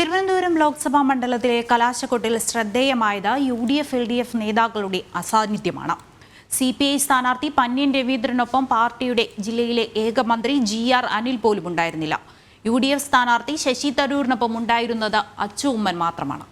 തിരുവനന്തപുരം ലോക്സഭാ മണ്ഡലത്തിലെ കലാശക്കൊട്ടിൽ ശ്രദ്ധേയമായത് U D F L D F നേതാക്കളുടെ അസാന്നിധ്യമാണ്. സി പി ഐ സ്ഥാനാർത്ഥി പന്ന്യൻ രവീന്ദ്രനൊപ്പം പാർട്ടിയുടെ ജില്ലയിലെ ഏക മന്ത്രി ജി ആർ അനിൽ പോലും ഉണ്ടായിരുന്നില്ല. യു ഡി എഫ് സ്ഥാനാർത്ഥി ശശി തരൂരിനൊപ്പം ഉണ്ടായിരുന്നത് അച്ചു ഉമ്മൻ മാത്രമാണ്.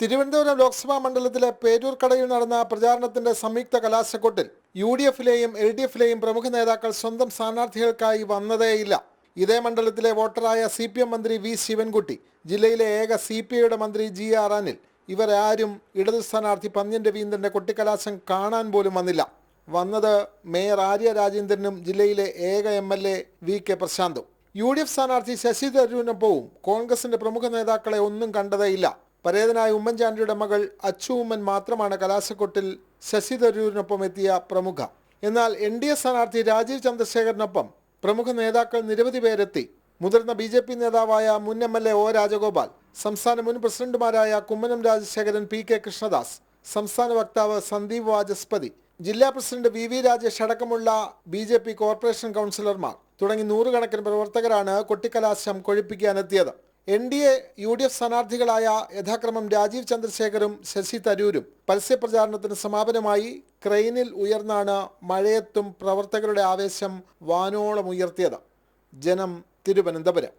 തിരുവനന്തപുരം ലോക്സഭാ മണ്ഡലത്തിലെ പേരൂർക്കടയിൽ നടന്ന പ്രചാരണത്തിന്റെ സംയുക്ത കലാശക്കൊട്ടിൽ യു ഡി എഫിലെയും എൽ ഡി എഫിലെയും പ്രമുഖ നേതാക്കൾ സ്വന്തം സ്ഥാനാർത്ഥികൾക്കായി വന്നതേയില്ല. ഇതേ മണ്ഡലത്തിലെ വോട്ടറായ സി പി എം മന്ത്രി വി ശിവൻകുട്ടി ജില്ലയിലെ ഏക സി പി ഐയുടെ മന്ത്രി ജി ആർ അനിൽ ഇവരാരും ഇടതു സ്ഥാനാർത്ഥി പന്ന്യൻ രവീന്ദ്രന്റെ കൊട്ടിക്കലാശം കാണാൻ പോലും വന്നില്ല. വന്നത് മേയർ ആര്യ രാജേന്ദ്രനും ജില്ലയിലെ ഏക M L A V K പ്രശാന്തും. U D F സ്ഥാനാർത്ഥി ശശി തരൂരിനൊപ്പവും കോൺഗ്രസിന്റെ പ്രമുഖ നേതാക്കളെ ഒന്നും കണ്ടതേയില്ല പരേതനായ ഉമ്മൻചാണ്ടിയുടെ മകൾ അച്ചു ഉമ്മൻ മാത്രമാണ് കലാശക്കൊട്ടിൽ ശശി തരൂരിനൊപ്പം എത്തിയ പ്രമുഖ. എന്നാൽ എൻ ഡി എ സ്ഥാനാർത്ഥി രാജീവ് ചന്ദ്രശേഖരനൊപ്പം പ്രമുഖ നേതാക്കൾ നിരവധി പേരെത്തി. മുതിർന്ന ബി ജെ പി നേതാവായ മുൻ M L A O Rajagopal സംസ്ഥാന മുൻ പ്രസിഡന്റുമാരായ കുമ്മനം രാജശേഖരൻ പി കെ കൃഷ്ണദാസ് സംസ്ഥാന വക്താവ് സന്ദീപ് വാചസ്പതി ജില്ലാ പ്രസിഡന്റ് വി വി രാജേഷ് അടക്കമുള്ള ബി ജെ പി കോർപ്പറേഷൻ കൗൺസിലർമാർ തുടങ്ങി നൂറുകണക്കിന് പ്രവർത്തകരാണ് കൊട്ടിക്കലാശം കൊഴിപ്പിക്കാനെത്തിയത്. N D A U D F സ്ഥാനാർത്ഥികളായ യഥാക്രമം രാജീവ് ചന്ദ്രശേഖരും ശശി തരൂരും പരസ്യപ്രചാരണത്തിന് സമാപനമായി ക്രെയിനിൽ ഉയർന്നാണ് മഴയത്തും പ്രവർത്തകരുടെ ആവേശം വാനോളം ഉയർത്തിയത്. ജനം തിരുവനന്തപുരം.